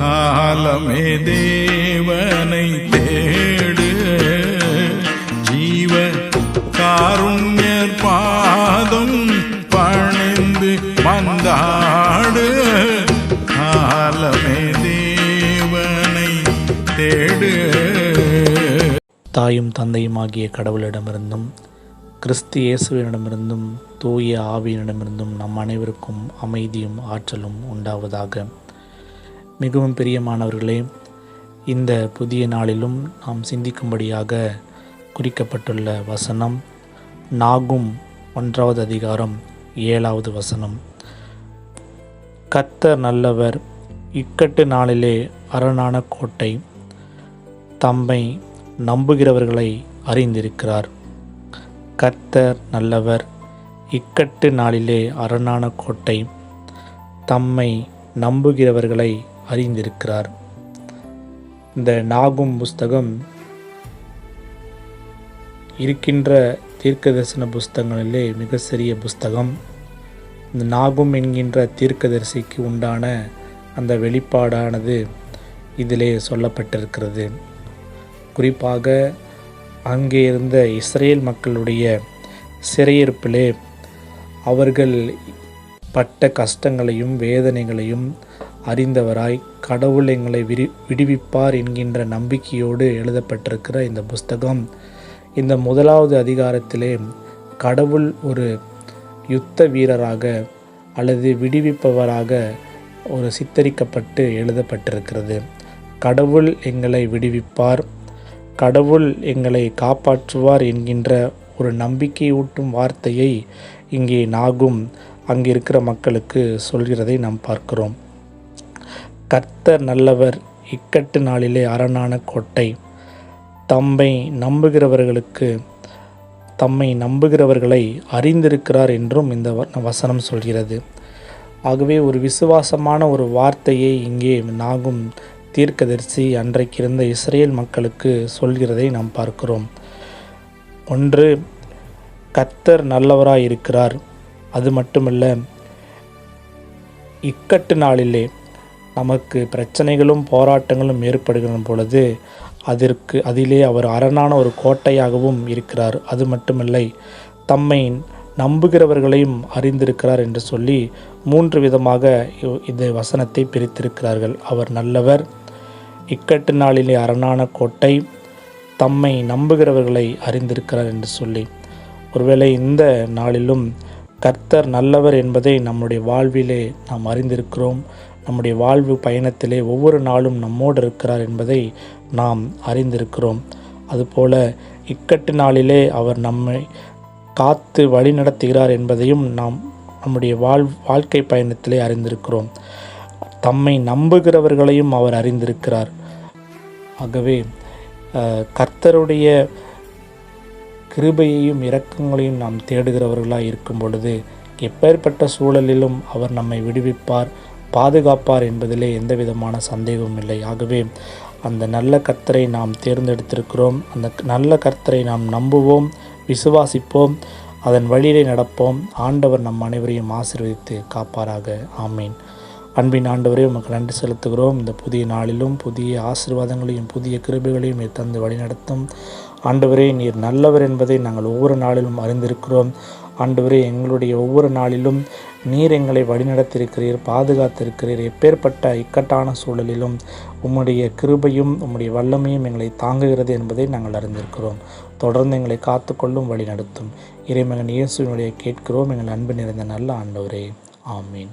காலமே தேவனை தேடு. ஜீவ காருண்யர் பாதம் பணிந்து வந்தாடு காலமே தேவனை தேடு. தாயும் தந்தையுமாகிய கடவுளிடமிருந்தும் கிறிஸ்து இயேசுவினிடமிருந்தும் தூய ஆவியினிடமிருந்தும் நம் அனைவருக்கும் அமைதியும் ஆற்றலும் உண்டாவதாக. மிகவும் பிரியமானவர்களே இந்த புதிய நாளிலும் நாம் சிந்திக்கும்படியாக குறிக்கப்பட்டுள்ள வசனம் நாகும் ஒன்றாவது அதிகாரம் ஏழாவது வசனம். கத்தர் நல்லவர் இக்கட்டு நாளிலே அரணான கோட்டை தம்மை நம்புகிறவர்களை அறிந்திருக்கிறார். கர்த்தர் நல்லவர் இக்கட்டு நாளிலே அரணான கோட்டை தம்மை நம்புகிறவர்களை அறிந்திருக்கிறார். இந்த நாகும் புஸ்தகம் இருக்கின்ற தீர்க்க தரிசன புஸ்தகங்களிலே மிக சிறிய புஸ்தகம். இந்த நாகும் என்கின்ற தீர்க்கதரிசிக்கு உண்டான அந்த வெளிப்பாடானது இதிலே சொல்லப்பட்டிருக்கிறது. குறிப்பாக அங்கே இருந்த இஸ்ரேல் மக்களுடைய சிறையிருப்பிலே அவர்கள் பட்ட கஷ்டங்களையும் வேதனைகளையும் அறிந்தவராய் கடவுள் எங்களை விரி விடுவிப்பார் என்கின்ற நம்பிக்கையோடு எழுதப்பட்டிருக்கிற இந்த புஸ்தகம். இந்த முதலாவது அதிகாரத்திலே கடவுள் ஒரு யுத்த வீரராக அல்லது விடுவிப்பவராக ஒரு சித்தரிக்கப்பட்டு எழுதப்பட்டிருக்கிறது. கடவுள் எங்களை விடுவிப்பார். கடவுள் எங்களை காப்பாற்றுவார் என்கின்ற ஒரு நம்பிக்கையூட்டும் வார்த்தையை இங்கே நாகும் அங்கிருக்கிற மக்களுக்கு சொல்கிறதை நாம் பார்க்கிறோம். கர்த்தர் நல்லவர் இக்கட்டு நாளிலே அரணான கோட்டை. தம்மை நம்புகிறவர்களுக்கு தம்மை நம்புகிறவர்களை அறிந்திருக்கிறார் என்றும் இந்த வ- வசனம் சொல்கிறது. ஆகவே ஒரு விசுவாசமான ஒரு வார்த்தையை இங்கே நாகும் தீர்க்கதரிசி அன்றைக்கு இருந்த இஸ்ரேல் மக்களுக்கு சொல்கிறதை நாம் பார்க்கிறோம். ஒன்று கர்த்தர் நல்லவராய் இருக்கிறார் அது மட்டுமல்ல இக்கட்டு நாளிலே நமக்கு பிரச்சனைகளும் போராட்டங்களும் ஏற்படுகிற பொழுது அதற்கு அதிலே அவர் அரணான ஒரு கோட்டையாகவும் இருக்கிறார். அது மட்டுமில்லை தம்மை நம்புகிறவர்களையும் அறிந்திருக்கிறார் என்று சொல்லி மூன்று விதமாக இந்த வசனத்தை பிரித்திருக்கிறார்கள். அவர் நல்லவர் இக்கட்டு நாளிலே அரணான கோட்டை தம்மை நம்புகிறவர்களை அறிந்திருக்கிறார் என்று சொல்லி. ஒருவேளை இந்த நாளிலும் கர்த்தர் நல்லவர் என்பதை நம்முடைய வாழ்விலே நாம் அறிந்திருக்கிறோம். நம்முடைய வாழ்வு பயணத்திலே ஒவ்வொரு நாளும் நம்மோடு இருக்கிறார் என்பதை நாம் அறிந்திருக்கிறோம். அதுபோல இக்கட்டு நாளிலே அவர் நம்மை காத்து வழி நடத்துகிறார் என்பதையும் நாம் நம்முடைய வாழ் வாழ்க்கை பயணத்திலே அறிந்திருக்கிறோம். தம்மை நம்புகிறவர்களையும் அவர் அறிந்திருக்கிறார். ஆகவே கர்த்தருடைய கிருபையையும் இரக்கங்களையும் நாம் தேடுகிறவர்களாக இருக்கும் பொழுது எப்பேற்பட்ட சூழலிலும் அவர் நம்மை விடுவிப்பார். பாதுகாப்பார் என்பதிலே எந்தவிதமான சந்தேகமும் இல்லை. ஆகவே அந்த நல்ல கர்த்தரை நாம் தேர்ந்தெடுத்திருக்கிறோம். அந்த நல்ல கர்த்தரை நாம் நம்புவோம் விசுவாசிப்போம் அதன் வழியிலே நடப்போம். ஆண்டவர் நம் அனைவரையும் ஆசிர்வதித்து காப்பாராக. ஆமீன். அன்பின் ஆண்டவரே உமக்கு நன்றி செலுத்துகிறோம். இந்த புதிய நாளிலும் புதிய ஆசிர்வாதங்களையும் புதிய கிருபைகளையும் நீர் தந்து வழிநடத்தும். ஆண்டவரே நீர் நல்லவர் என்பதை நாங்கள் ஒவ்வொரு நாளிலும் அறிந்திருக்கிறோம். ஆண்டவரே எங்களுடைய ஒவ்வொரு நாளிலும் நீர் எங்களை வழிநடத்திருக்கிறீர் பாதுகாத்திருக்கிறீர். எப்பேற்பட்ட இக்கட்டான சூழலிலும் உம்முடைய கிருபையும் உம்முடைய வல்லமையும் எங்களை தாங்குகிறது என்பதை நாங்கள் அறிந்திருக்கிறோம். தொடர்ந்து எங்களை காத்துக்கொள்ளும் வழி நடத்தும் இறைமகன் இயேசுவினுடைய கேட்கிறோம். எங்கள் அன்பு நிறைந்த நல்ல ஆண்டவரே. ஆமீன்.